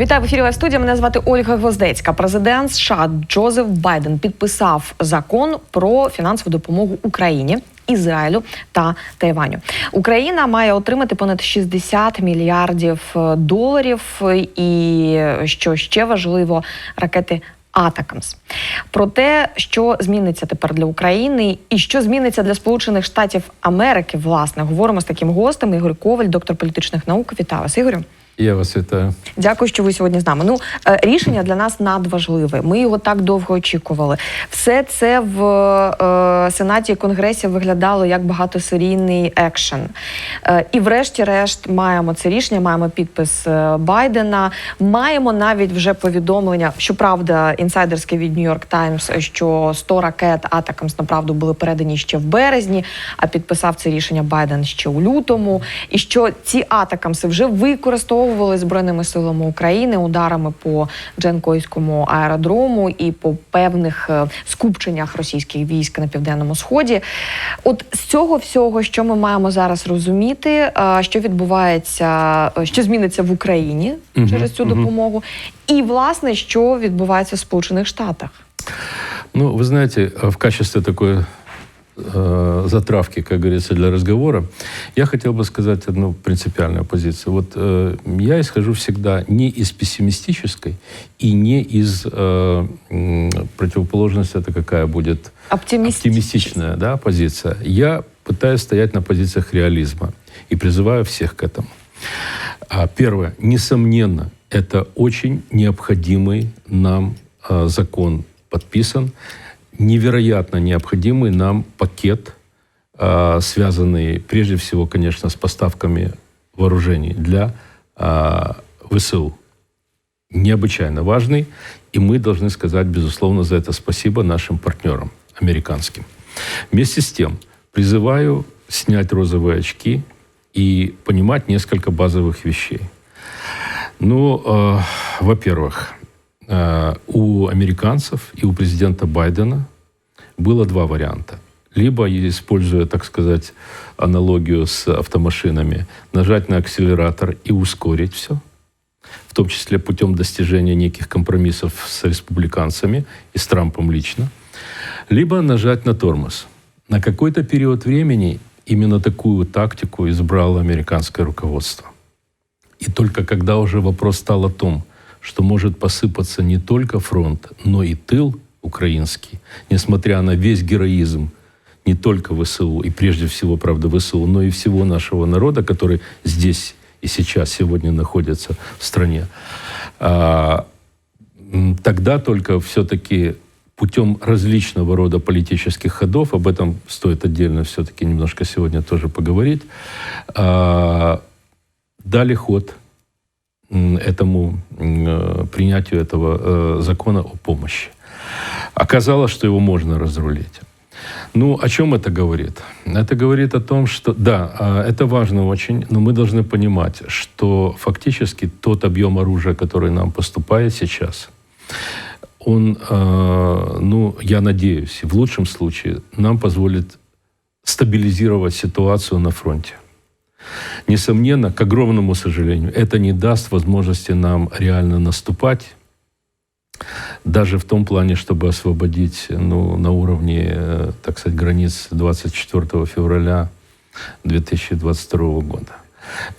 Вітаю в ефірі Лайв студія. Мене звати Ольга Гвоздецька. Президент США Джозеф Байден підписав закон про фінансову допомогу Україні. Ізраїлю та Тайваню Україна має отримати понад 60 мільярдів е, доларів, і що ще важливо, ракети Атакамс. Про те, що зміниться тепер для України, і що зміниться для Сполучених Штатів Америки, власне, говоримо з таким гостем. Ігор Коваль, доктор політичних наук. Вітаю вас, Ігорю. Я вас вітаю. Дякую, що ви сьогодні з нами. Ну е, рішення для нас надважливе. Ми його так довго очікували. Все це в е, сенаті і конгресі виглядало як багатосерійний екшен. Е, і, врешті-решт, маємо це рішення. Маємо підпис е, Байдена. Маємо навіть вже повідомлення, щоправда, інсайдерське від York Times, що 100 ракет Атакамс направду були передані ще в березні. А підписав це рішення Байден ще у лютому. І що ці Атакамси вже використовували збройними силами України ударами по Джанкойському аеродрому і по певних е, скупченнях російських військ на південному сході. От з цього всього, що ми маємо зараз розуміти, е, що відбувається, е, що зміниться в Україні Мгм, через цю мгм. допомогу, і власне, що відбувається в Сполучених Штатах. Ну, вы знаете, в качестве такой э, затравки, как говорится, для разговора, я хотел бы сказать одну принципиальную позицию. Вот э, я исхожу всегда не из пессимистической и не из э, противоположности, это какая будет Оптимістична. оптимистичная да, позиция. Я пытаюсь стоять на позициях реализма и призываю всех к этому. А, Первое. Несомненно, это очень необходимый нам а, закон подписан, невероятно необходимый нам пакет, а, связанный прежде всего, конечно, с поставками вооружений для а, ВСУ. Необычайно важный, и мы должны сказать, безусловно, за это спасибо нашим партнерам американским. Вместе с тем, призываю снять розовые очки и понимать несколько базовых вещей. Ну, э, во-первых, у американцев и у президента Байдена было два варианта. Либо, используя, так сказать, аналогию с автомашинами, нажать на акселератор и ускорить все, в том числе путем достижения неких компромиссов с республиканцами и с Трампом лично, либо нажать на тормоз. На какой-то период времени именно такую тактику избрало американское руководство. И только когда уже вопрос стал о том, что может посыпаться не только фронт, но и тыл украинский, несмотря на весь героизм не только ВСУ, и прежде всего, правда, ВСУ, но и всего нашего народа, который здесь и сейчас, сегодня находится в стране, а, тогда только все-таки путем различного рода политических ходов, об этом стоит отдельно все-таки немножко сегодня тоже поговорить, а, дали ход этому э, принятию этого э, закона о помощи. Оказалось, что его можно разрулить. Ну, о чем это говорит? Это говорит о том, что, да, а, это важно очень, но мы должны понимать, что фактически тот объем оружия, который нам поступает сейчас, он, э, ну, я надеюсь, в лучшем случае нам позволит стабилизировать ситуацию на фронте. Несомненно, к огромному сожалению, это не даст возможности нам реально наступать, даже в том плане, чтобы освободить ну, на уровне, э, так сказать, границ 24 февраля 2022 года.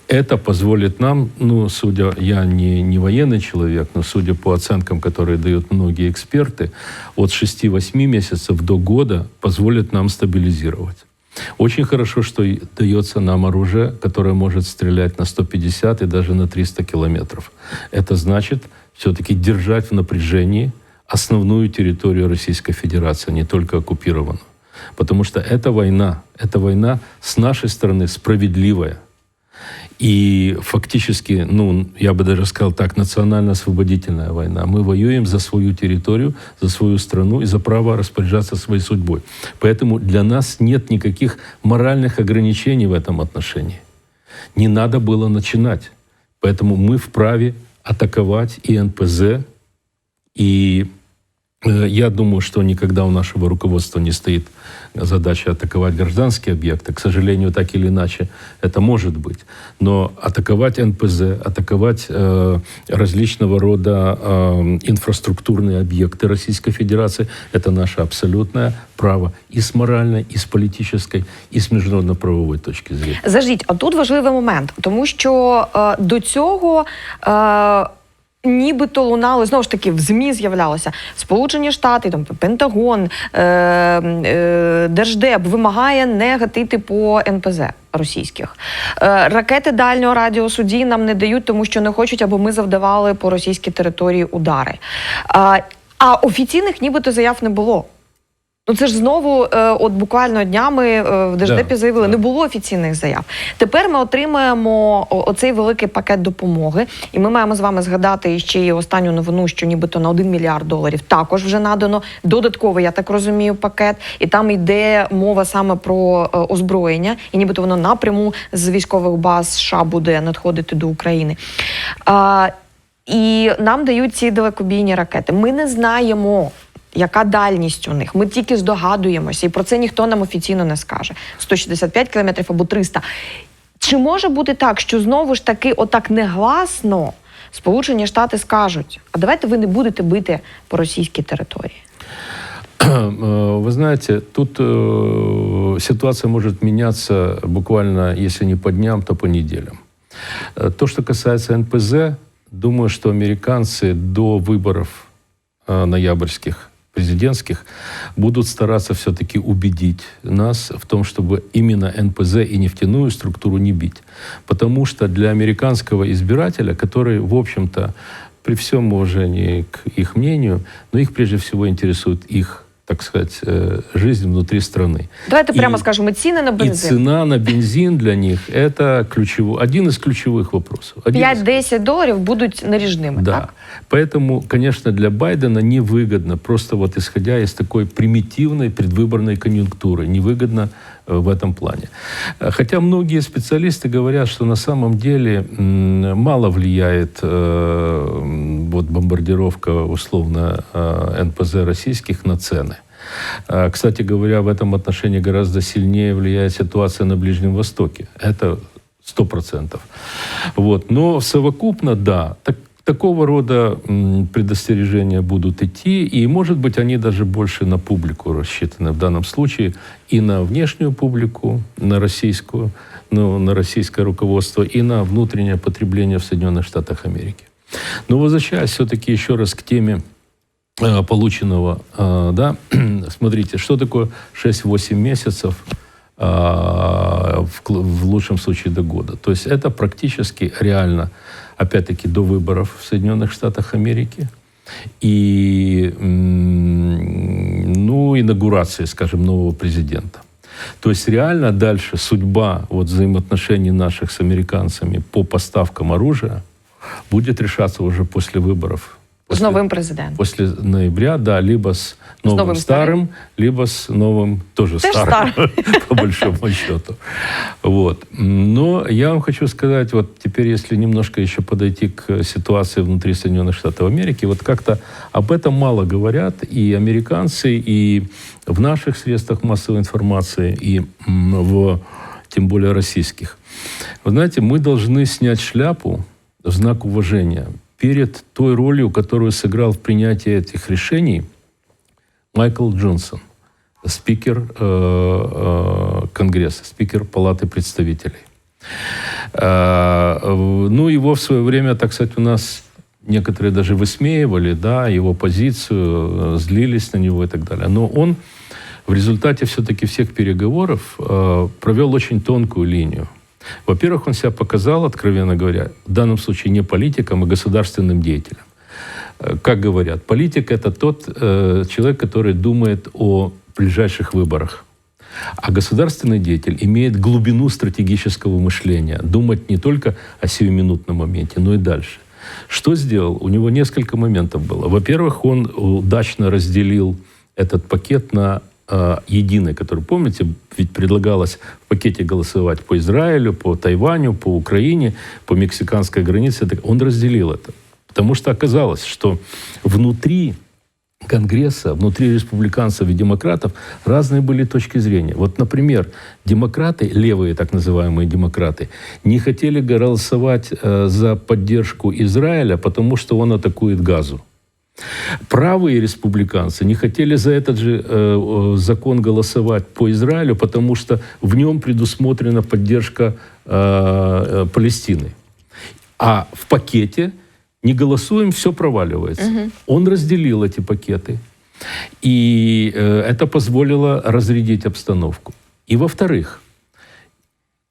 Это позволит нам, ну, судя, я не, не военный человек, но судя по оценкам, которые дают многие эксперты, от 6-8 месяцев до года позволит нам стабилизировать. Очень хорошо, что дается нам оружие, которое может стрелять на 150 и даже на 300 километров. Это значит все-таки держать в напряжении основную территорию Российской Федерации, а не только оккупированную. Потому что эта война, эта война с нашей стороны справедливая. И фактически, ну, я бы даже сказал так, национально-освободительная война. Мы воюем за свою территорию, за свою страну и за право распоряжаться своей судьбой. Поэтому для нас нет никаких моральных ограничений в этом отношении. Не надо было начинать. Поэтому мы вправе атаковать и НПЗ, и Я думаю, что никогда у нашего руководства не стоит задача атаковать гражданские объекты. К сожалению, так или иначе это может быть. Но атаковать НПЗ, атаковать э, различного рода э, инфраструктурные объекты Российской Федерации – это наше абсолютное право и с моральной, и с политической, и с международно-правовой точки зрения. Заждіть, а тут важливий момент, тому що е, до цього. Е, Нібито лунали знову ж таки в змі з'являлося Сполучені Штати, там Пентагон, е, е, Держдеп вимагає не гатити по НПЗ російських. Е, ракети дальнього радіусу дій нам не дають, тому що не хочуть, аби ми завдавали по російській території удари. А, а офіційних нібито заяв не було. Ну це ж знову, е, от буквально днями е, в Держдепі заявили, не було офіційних заяв. Тепер ми отримаємо оцей великий пакет допомоги, і ми маємо з вами згадати ще й останню новину, що нібито на 1 мільярд доларів також вже надано додатковий, я так розумію, пакет. І там йде мова саме про е, озброєння, і нібито воно напряму з військових баз США буде надходити до України. А, і нам дають ці далекобійні ракети. Ми не знаємо. Яка дальність у них? Ми тільки здогадуємося, і про це ніхто нам офіційно не скаже. 165 кілометрів або 300. Чи може бути так, що знову ж таки, отак негласно Сполучені Штати скажуть: а давайте ви не будете бити по російській території? Э, Вы знаете, тут э, ситуация может меняться буквально, если не по дням, то по неделям. Э, То, что касается НПЗ, думаю, что американцы до выборов э, ноябрьских Президентских будут стараться все-таки убедить нас в том, чтобы именно НПЗ и нефтяную структуру не бить. Потому что для американского избирателя, который, в общем-то, при всем уважении к их мнению, но их прежде всего интересует их, так сказать, э, жизнь внутри страны. Давайте І- прямо скажемо ціни на И бензин. цена на бензин для них – это ключевой, один из ключевых вопросов. Один из 5-10 доларів будуть наріжними. да. Так? Поэтому, конечно, для Байдена невыгодно, просто вот исходя из такой примитивной предвыборной конъюнктуры, невыгодно э, в этом плане. Э, Хотя многие специалисты говорят, что на самом деле мало влияет э, вот бомбардировка условно э, НПЗ российских на цены. Кстати говоря, в этом отношении гораздо сильнее влияет ситуация на Ближнем Востоке. Это сто процентов. Вот. Но совокупно, да, так, такого рода предостережения будут идти, и, может быть, они даже больше на публику рассчитаны в данном случае, и на внешнюю публику, на российскую, ну, на российское руководство, и на внутреннее потребление в Соединенных Штатах Америки. Но возвращаясь все-таки еще раз к теме э, полученного, э, да, смотрите, что такое 6-8 месяцев в, кл- в лучшем случае до года. То есть это практически реально, опять-таки, до выборов в Соединенных Штатах Америки и, ну, инаугурации, скажем, нового президента. То есть реально дальше судьба вот взаимоотношений наших с американцами по поставкам оружия будет решаться уже после выборов. После- новим президентом. после ноября, да, либо с новым, новым старым, либо с новым тоже Тоже старым, по большому счету. Вот. Но я вам хочу сказать, вот теперь, если немножко еще подойти к ситуации внутри Соединенных Штатов Америки, вот как-то об этом мало говорят и американцы, и в наших средствах массовой информации, и в тем более российских. Вы знаете, мы должны снять шляпу в знак уважения перед той ролью, которую сыграл в принятии этих решений Майкл Джонсон, спикер э, э, Конгресса, спикер Палаты представителей. Э, ну, его в свое время, так сказать, у нас некоторые даже высмеивали, да, его позицию, э, злились на него и так далее. Но он в результате все-таки всех переговоров провел очень тонкую линию. Во-первых, он себя показал, откровенно говоря, в данном случае не политиком, а государственным деятелем. Э, Как говорят, политик это тот э, человек, который думает о ближайших выборах. А государственный деятель имеет глубину стратегического мышления, думать не только о сиюминутном моменте, но и дальше. Что сделал? У него несколько моментов было. Во-первых, он удачно разделил этот пакет на э, единый, который, помните, ведь предлагалось в пакете голосовать по Израилю, по Тайваню, по Украине, по мексиканской границе. Он разделил это. Потому что оказалось, что внутри Конгресса, внутри республиканцев и демократов разные были точки зрения. Вот, например, демократы, левые так называемые демократы, не хотели голосовать э, за поддержку Израиля, потому что он атакует Газу. Правые республиканцы не хотели за этот же э, закон голосовать по Израилю, потому что в нем предусмотрена поддержка э, э, Палестины. А в пакете не голосуем, все проваливается. Он разделил эти пакеты. И э, это позволило разрядить обстановку. И во-вторых,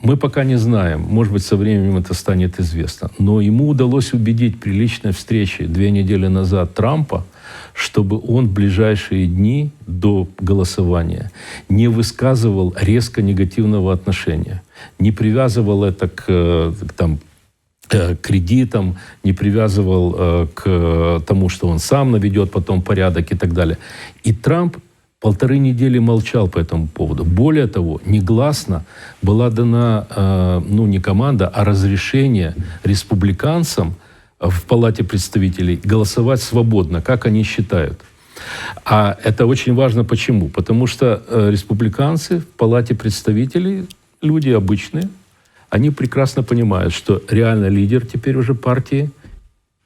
мы пока не знаем, может быть, со временем это станет известно, но ему удалось убедить при личной встрече две недели назад Трампа, чтобы он в ближайшие дни до голосования не высказывал резко негативного отношения, не привязывал это к, э, к, там, э, кредитам, не привязывал э, к тому, что он сам наведет потом порядок и так далее. И Трамп полторы недели молчал по этому поводу. Более того, негласно была дана, э, ну, не команда, а разрешение республиканцам в Палате представителей голосовать свободно, как они считают. А это очень важно почему? Потому что э, республиканцы в Палате представителей, люди обычные, они прекрасно понимают, что реально лидер теперь уже партии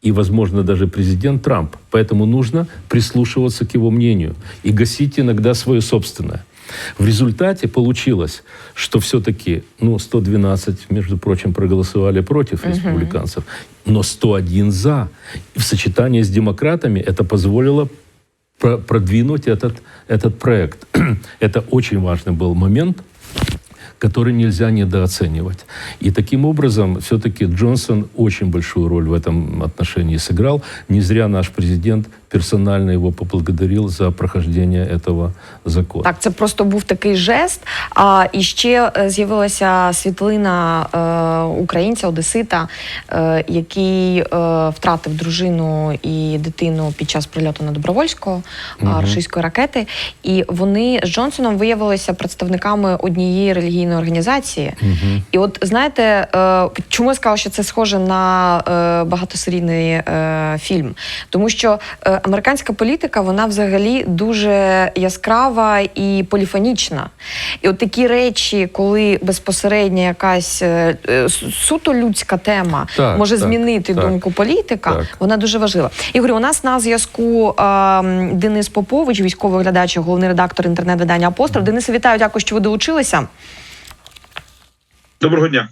и, возможно, даже президент Трамп. Поэтому нужно прислушиваться к его мнению и гасить иногда свое собственное. В результате получилось, что все-таки ну, 112, между прочим, проголосовали против республиканцев, но 101 за. И в сочетании с демократами это позволило про- продвинуть этот, этот проект. это очень важный был момент, который нельзя недооценивать. И таким образом все-таки Джонсон очень большую роль в этом отношении сыграл. Не зря наш президент персонально его поблагодарил за прохождение этого закона. Так, це просто був такий жест. А і ще е, з'явилася світлина е, українця, одесита, е, який е, втратив дружину і дитину під час прильоту на Добровольського е, російської ракети. І вони з Джонсоном виявилися представниками однієї релігійної організації. І от знаєте, е, чому я сказала, що це схоже на е, багатосерійний е, фільм? Тому що е, американська політика вона взагалі дуже яскрава і поліфонічна. І от такі речі, коли безпосередньо якась е, е, суто людська тема Так, може так, змінити так. думку політика, Так. вона дуже важлива. Ігор, у нас на зв'язку е, Денис Попович, військовий глядач, головний редактор інтернет-видання Апостол. Денисе, вітаю, дякую, що ви долучилися. Доброго дня.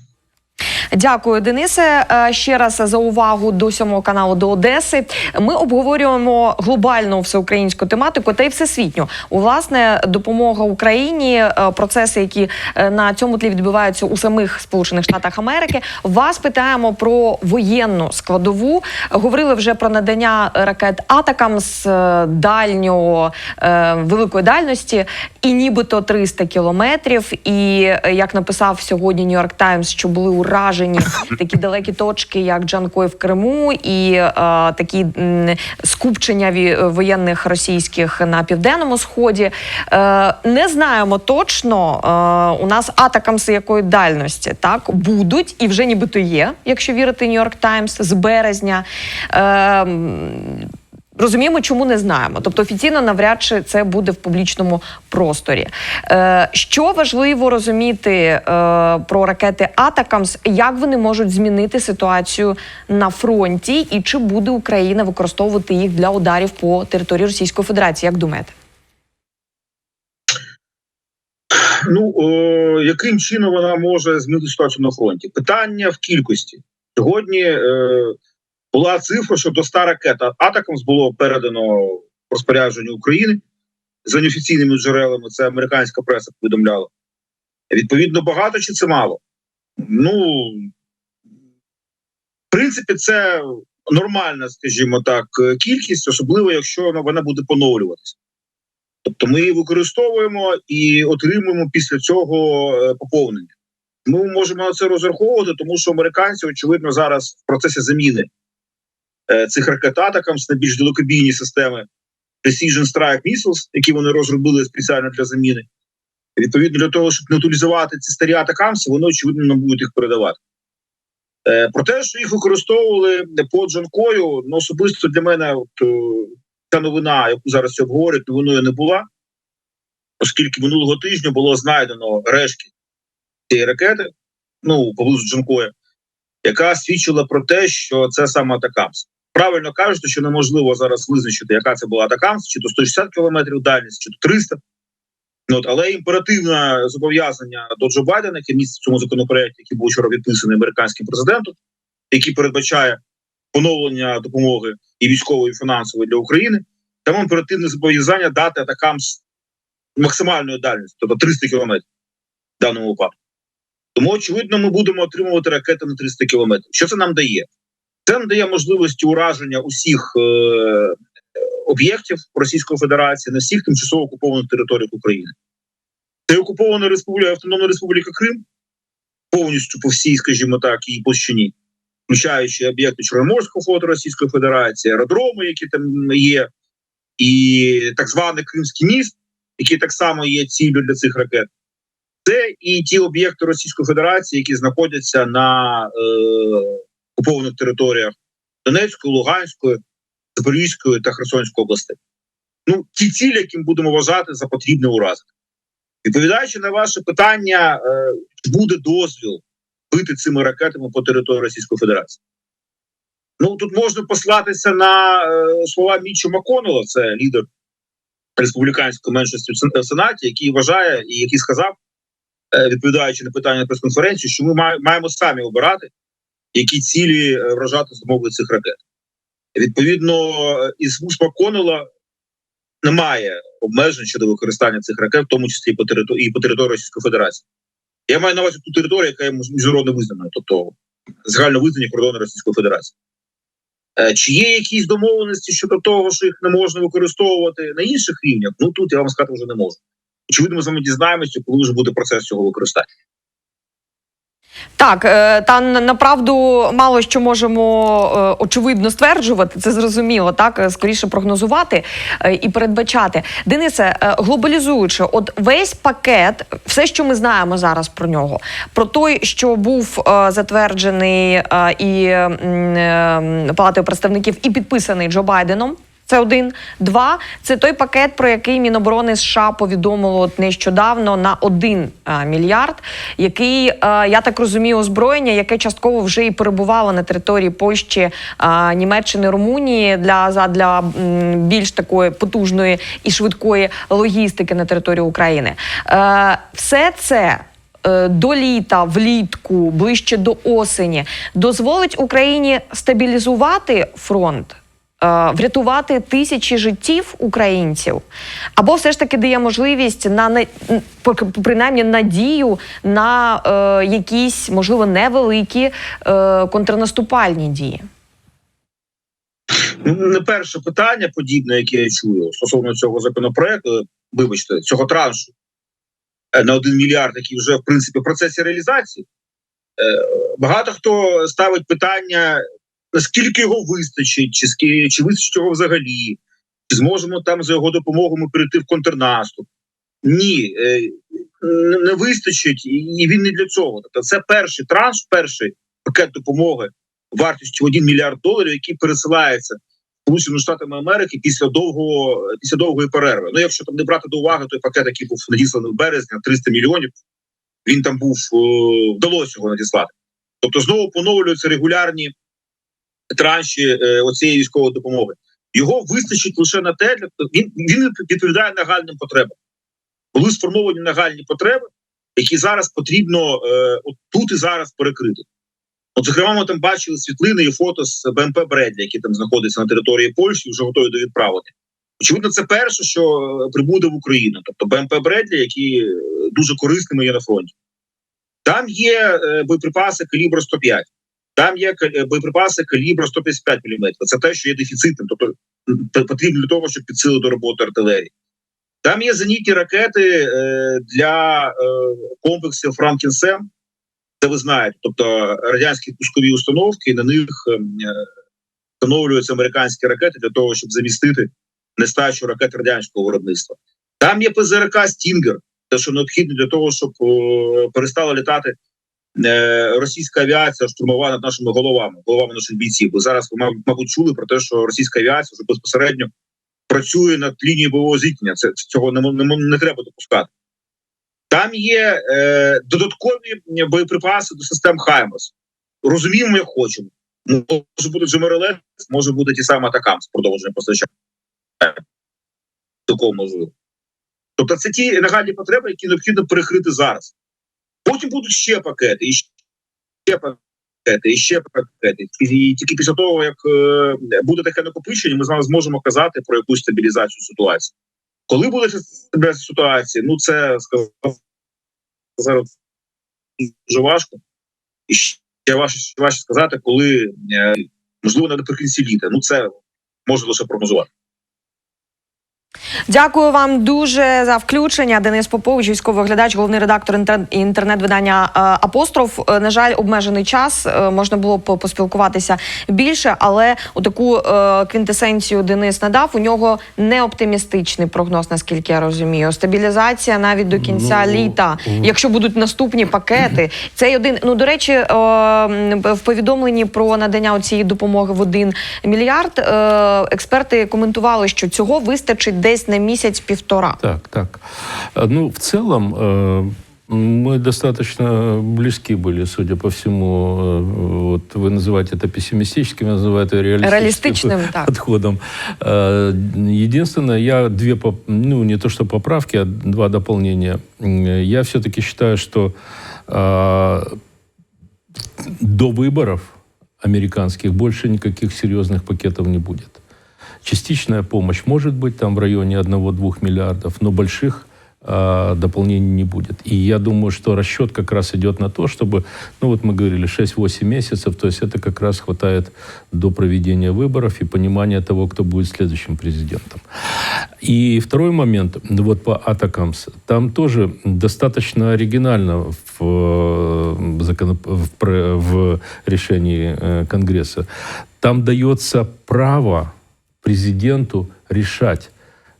Дякую, Денисе. Е, Ще раз за увагу до сьомого каналу до Одеси. Ми обговорюємо глобальну всеукраїнську тематику та й всесвітню. У власне допомога Україні, е, процеси, які е, на цьому тлі відбуваються у самих Сполучених Штатах Америки. Вас питаємо про воєнну складову. Говорили вже про надання ракет атакам з дальнього великої дальності, і нібито 300 кілометрів. І як написав сьогодні Нью-Йорк Таймс, що були уражені такі далекі точки, як Джанкой в Криму, і е, такі м, скупчення воєнних російських на південному сході. Е, не знаємо точно е, у нас атакамси якої дальності так будуть і вже нібито є, якщо вірити Нью-Йорк Таймс з березня. Е, Розуміємо, чому не знаємо. Тобто офіційно навряд чи це буде в публічному просторі. Е, що важливо розуміти е, про ракети Атакамс, як вони можуть змінити ситуацію на фронті, і чи буде Україна використовувати їх для ударів по території Російської Федерації? Як думаєте? Ну о, яким чином вона може змінити ситуацію на фронті? Питання в кількості. Сьогодні е, була цифра, що до 100 ракет атакам було передано в розпорядження України за неофіційними джерелами. Це американська преса повідомляла. Відповідно, багато чи це мало? Ну в принципі, це нормальна, скажімо так, кількість, особливо якщо вона буде поновлюватися. Тобто ми її використовуємо і отримуємо після цього е, поповнення. Ми можемо на це розраховувати, тому що американці, очевидно, зараз в процесі заміни цих ракет Атакамс на більш далекобійні системи Precision Strike Missiles, які вони розробили спеціально для заміни. Відповідно, для того, щоб нейтралізувати ці старі атакамси, вони очевидно нам будуть їх передавати. Е, про те, що їх використовували по Джанкою, ну особисто для мене, от, е, ця новина, яку зараз обговорюють, новиною не була, оскільки минулого тижня було знайдено рештки цієї ракети, ну поблизу Джанкоя, яка свідчила про те, що це саме Атакамс. Правильно кажуть, що неможливо зараз визначити, яка це була Атакамс, чи то 160 кілометрів дальність, чи то 300. Ну, от, але імперативне зобов'язання до Джо Байдена, яке містить в цьому законопроекті, який був вчора відписаний американським президентом, який передбачає поновлення допомоги і військової, і фінансової для України, там імперативне зобов'язання дати атакам з максимальною дальністю, тобто 300 кілометрів в даному випадку. Тому, очевидно, ми будемо отримувати ракети на 300 кілометрів. Що це нам дає? Це нам дає можливості ураження усіх е, об'єктів Російської Федерації на всіх тимчасово окупованих територіях України. Це окупована республіка Автономна Республіка Крим, повністю по всій, скажімо так, її площині, включаючи об'єкти Чорноморського флоту Російської Федерації, аеродроми, які там є, і так званий Кримський міст, який так само є ціллю для цих ракет. Це і ті об'єкти Російської Федерації, які знаходяться на е, окупованих територіях Донецької, Луганської, Запорізької та Херсонської областей. Ну, ті цілі, які ми будемо вважати за потрібне уразити. Відповідаючи на ваше питання, е, чи буде дозвіл бити цими ракетами по території Російської Федерації. Ну тут можна послатися на е, слова Мічо Маконела, це лідер республіканської меншості в Сенаті, який вважає і який сказав, е, відповідаючи на питання на прес-конференції, що ми маємо самі обирати, які цілі е, вражати з допомогою цих ракет. Відповідно, е, із вуст Маконела немає обмежень щодо використання цих ракет, в тому числі і по території і по території Російської Федерації. Я маю на увазі ту територію, яка є міжнародно визнаною, тобто загально визнані кордони Російської Федерації. Е, Чи є якісь домовленості щодо того, що їх не можна використовувати на інших рівнях? Ну тут я вам сказати вже не можу. Очевидно, ми з вами дізнаємося, коли вже буде процес цього використання. Так, е, та направду мало що можемо е, очевидно стверджувати, це зрозуміло, так е, скоріше прогнозувати і передбачати. Денисе, глобалізуючи, от весь пакет, все, що ми знаємо зараз про нього, про той, що був затверджений і палатою представників, і підписаний Джо Байденом. Це один, два. Це той пакет, про який Міноборони США повідомило нещодавно на один мільярд, який я так розумію, озброєння, яке частково вже і перебувало на території Польщі, а, Німеччини, Румунії для задля більш такої потужної і швидкої логістики на території України. Е, все це. е, До літа, влітку, ближче до осені, дозволить Україні стабілізувати фронт, е, врятувати тисячі життів українців, або все ж таки дає можливість на принаймні надію на е, якісь, можливо, невеликі е, контрнаступальні дії. Не перше питання, подібне, яке я чую стосовно цього законопроекту, вибачте, цього траншу е, на один мільярд, який вже в принципі в процесі реалізації. Е, Багато хто ставить питання, наскільки його вистачить, чи чи вистачить його взагалі, чи зможемо там за його допомогою перейти в контрнаступ. Ні, е, не- не вистачить, і він не для цього. Тобто, це перший транш, перший пакет допомоги вартістю 1 мільярд доларів, який пересилається Сполученими Штатами Америки після довгого після довгої перерви. Ну, якщо там не брати до уваги той пакет, який був надісланий в березні, 300 мільйонів, він там був е, вдалося його надіслати. Тобто знову поновлюються регулярні транші е, оцієї військової допомоги. Його вистачить лише на те, він, він відповідає нагальним потребам. Були сформовані нагальні потреби, які зараз потрібно е, от тут і зараз перекрити. От, зокрема, ми там бачили світлини і фото з БМП Бредлі, які там знаходяться на території Польщі, вже готові до відправлення. Очевидно, це перше, що е, прибуде в Україну, тобто БМП Бредлі, які е, дуже корисними є на фронті. Там є е, боєприпаси калібру 105, там є е, боєприпаси калібру 155 мм. Це те, що є дефіцитним, тобто потрібно для того, щоб підсилити роботу артилерії. Там є зенітні ракети е, для е, комплексів Франкінсем, це ви знаєте, тобто радянські пускові установки, на них встановлюються американські ракети для того, щоб замістити нестачу ракет радянського виробництва. Там є ПЗРК Стінгер, те, що необхідно для того, щоб перестала літати російська авіація штурмова над нашими головами, головами наших бійців. Бо зараз ви мабуть, чули про те, що російська авіація вже безпосередньо працює над лінією бойового зіткнення. Це цього не, не, не треба допускати. Там є е, додаткові боєприпаси до систем Хаймерс. Розуміємо, як хочемо. Може бути Джемерелет, може бути ті самі атакам з продовження постачання. Такого можливо. Тобто це ті нагальні потреби, які необхідно перекрити зараз. Потім будуть ще пакети, і ще пакети, і ще пакети. І тільки після того, як е, буде таке накопичення, ми з вами зможемо казати про якусь стабілізацію ситуації. Коли буде ситуації, ну це сказати зараз дуже важко. І ще важче, важче сказати, коли е, можливо наприкінці літа. Ну це можна лише прогнозувати. Дякую вам дуже за включення. Денис Попович, військовий оглядач, головний редактор інтер- інтернет-видання е, Апостроф. Е, На жаль, обмежений час. Е, Можна було б поспілкуватися більше, але у таку квінтесенцію Денис надав. У нього не оптимістичний прогноз, наскільки я розумію. Стабілізація навіть до кінця Ну, літа, якщо будуть наступні пакети. Цей один. Ну до речі, в повідомленні про надання цієї допомоги в один мільярд. Експерти коментували, що цього вистачить десь на місяць-півтора. Так, так. Ну, в целом, мы достаточно близки были, судя по всему. Вот вы называете это пессимистическим, я называю это реалистичным, Реалистичным, так. подходом. Э, Единственное, я две, ну, не то что поправки, а два дополнения. Я все-таки считаю, что до выборов американских больше никаких серьезных пакетов не будет. Частичная помощь может быть там в районе 1-2 миллиардов, но больших а, дополнений не будет. И я думаю, что расчет как раз идет на то, чтобы, ну вот мы говорили, 6-8 месяцев, то есть это как раз хватает до проведения выборов и понимания того, кто будет следующим президентом. И второй момент, вот по Атакамс, там тоже достаточно оригинально в, э, в, в решении э, Конгресса. Там дается право президенту решать,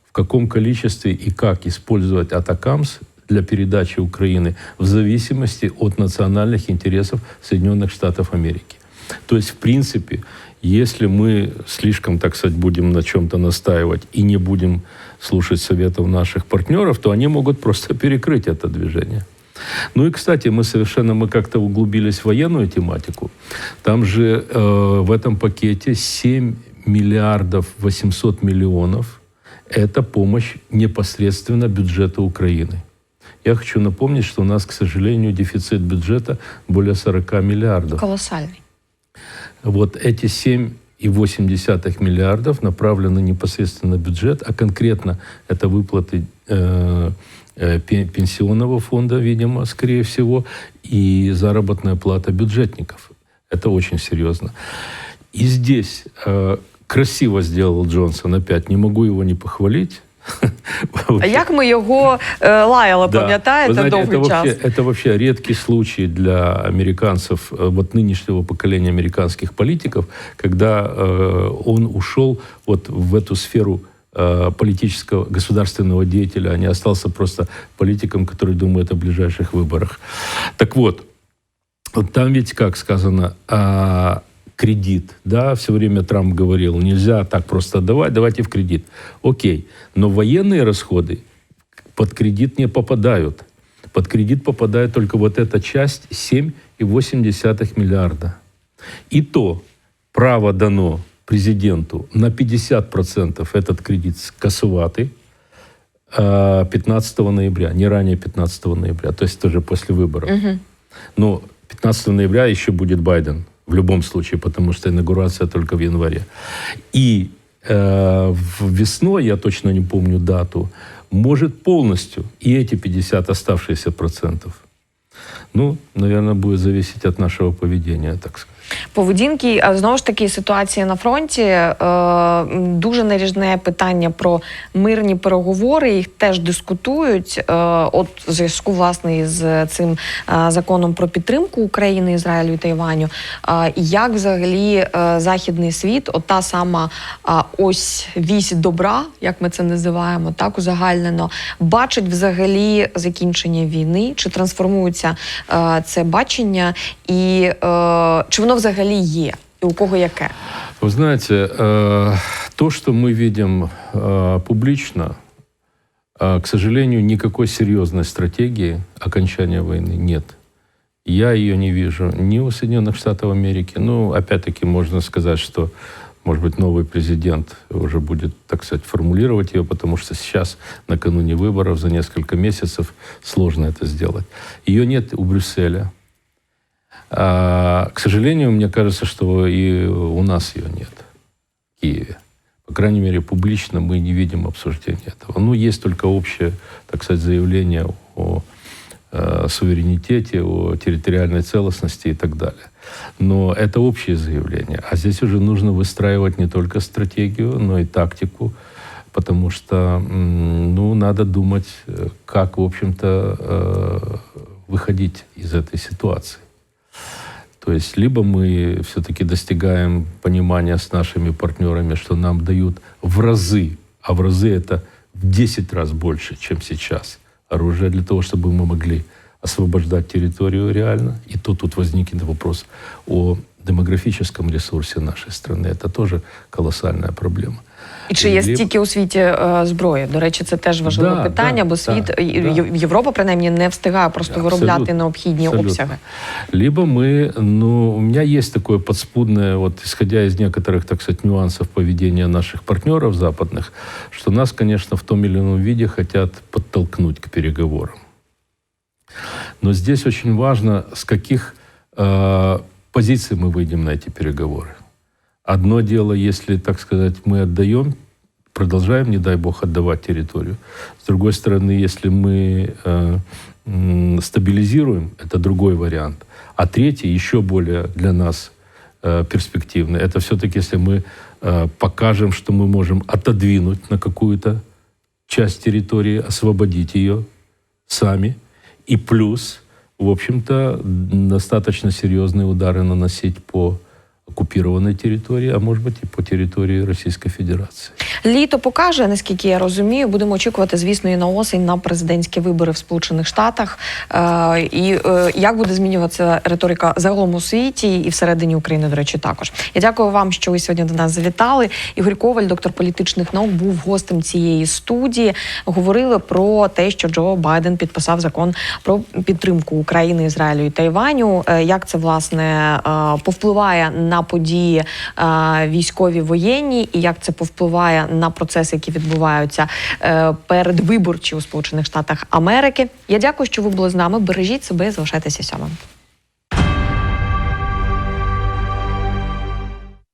в каком количестве и как использовать Атакамс для передачи Украины в зависимости от национальных интересов Соединенных Штатов Америки. То есть, в принципе, если мы слишком, так сказать, будем на чем-то настаивать и не будем слушать советов наших партнеров, то они могут просто перекрыть это движение. Ну и, кстати, мы совершенно, мы как-то углубились в военную тематику. Там же э, в этом пакете 7 миллиардов 800 миллионов – это помощь непосредственно бюджета Украины. Я хочу напомнить, что у нас, к сожалению, дефицит бюджета более 40 миллиардов. Колосальний. Вот эти 7,8 миллиардов направлены непосредственно на бюджет, а конкретно это выплаты э, э, пе- пенсионного фонда, видимо, скорее всего, и заработная плата бюджетников. Это очень серьезно. И здесь э, красиво сделал Джонсон опять, не могу его не похвалить. А як ми його е, лаяли, Да. пам'ятаєте, довгий это час? вообще, это вообще редкий случай для американцев, э, вот нынешнего поколения американских политиков, когда э, он ушел вот в эту сферу э, политического, государственного деятеля, а не остался просто политиком, который думает о ближайших выборах. Так вот, там ведь, как сказано, а, кредит, да, все время Трамп говорил, нельзя так просто давать, давайте в кредит. Окей, но военные расходы под кредит не попадают. Под кредит попадает только вот эта часть 7,8 миллиарда. И то право дано президенту на 50% этот кредит скасувати э, 15 ноября, не ранее 15 ноября, то есть тоже после выборов. Но 15 ноября еще будет Байден в любом случае, потому что инаугурация только в январе. И э, весной, я точно не помню дату, может полностью и эти 50 оставшиеся процентов. Ну, наверное, будет зависеть от нашего поведения, так сказать. Поведінки. А знову ж таки, ситуація на фронті е, дуже наріжне питання про мирні переговори. Їх теж дискутують. Е, от в зв'язку власне з цим е, законом про підтримку України, Ізраїлю і Тайваню. Е, як взагалі е, західний світ, от та сама е, ось вісь добра, як ми це називаємо, так узагальнено, бачить взагалі закінчення війни, чи трансформується е, це бачення, і е, чи воно взагалі є, і у кого яке? Вы знаете, э, То, что мы видим э, публично, э, к сожалению, никакой серьезной стратегии окончания войны нет. Я ее не вижу ни у Соединенных Штатов Америки. Ну, опять-таки, можно сказать, что, может быть, новый президент уже будет, так сказать, формулировать ее, потому что сейчас, накануне выборов, за несколько месяцев сложно это сделать. Ее нет у Брюсселя. А, к сожалению, мне кажется, что и у нас ее нет в Киеве. По крайней мере, публично мы не видим обсуждения этого. Ну, есть только общее, так сказать, заявление о э, суверенитете, о территориальной целостности и так далее. Но это общее заявление. А здесь уже нужно выстраивать не только стратегию, но и тактику, потому что ну, надо думать, э, как, в общем-то, э, выходить из этой ситуации. То есть либо мы все-таки достигаем понимания с нашими партнерами, что нам дают в разы, а в разы это в 10 раз больше, чем сейчас, оружие для того, чтобы мы могли освобождать территорию реально. И то тут возникнет вопрос о демографическом ресурсе нашей страны. Это тоже колоссальная проблема. І чи є Ліп- стільки у світі е, зброї? До речі, це теж важливе Да, питання, да, бо світ да, і- да. Є- Європа принаймні не встигає просто Абсолютно, виробляти необхідні абсолютно. обсяги. Либо мы, ну, у меня есть такое подспудное, вот исходя из некоторых, так сказать, нюансов поведения наших партнеров западных, что нас, конечно, в том или ином виде хотят подтолкнуть к переговорам. Но здесь очень важно, с каких э, позиций мы выйдем на эти переговоры. Одно дело, если, так сказать, мы отдаем, продолжаем, не дай бог, отдавать территорию. С другой стороны, если мы э, м, стабилизируем, это другой вариант. А третий, еще более для нас э, перспективный, это все-таки, если мы э, покажем, что мы можем отодвинуть на какую-то часть территории, освободить ее сами, и плюс, в общем-то, достаточно серьезные удары наносить по оккупированной территории, а может быть и по территории Российской Федерации. Літо покаже, наскільки я розумію. Будемо очікувати, звісно, і на осінь на президентські вибори в Сполучених Штатах. Е, і е, як буде змінюватися риторика загалом у світі і всередині України, до речі, також. Я дякую вам, що ви сьогодні до нас завітали. Ігор Коваль, доктор політичних наук, був гостем цієї студії. Говорили про те, що Джо Байден підписав закон про підтримку України, Ізраїлю і Тайваню. Е, Як це власне повпливає на події е, військові воєнні, і як це повпливає на процеси, які відбуваються е, передвиборчі у Сполучених Штатах Америки. Я дякую, що ви були з нами. Бережіть себе, і залишайтеся сьомим.